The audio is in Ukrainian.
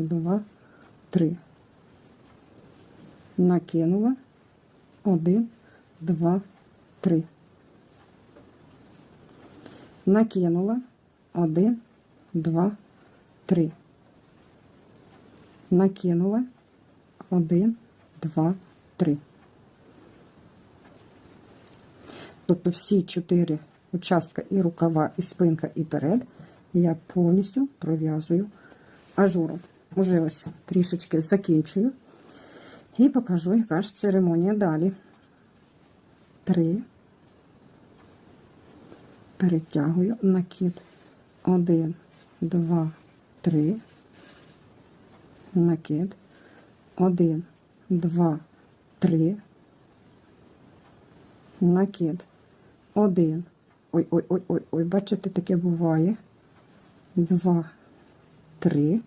два, три. Накинула. Один, два, три. Накинула. Один, два, три. Накинула. Один, два, три. Тобто всі чотири участка і рукава, і спинка, і перед я повністю пров'язую ажуром. Уже ось трішечки закінчую. І покажу, яка ж церемонія далі. Три. Перетягую накид. Один, два, три. Накид. Один, два, три. Накид. Один. Ой, ой, ой, ой, ой, бачите, таке буває. Два, три.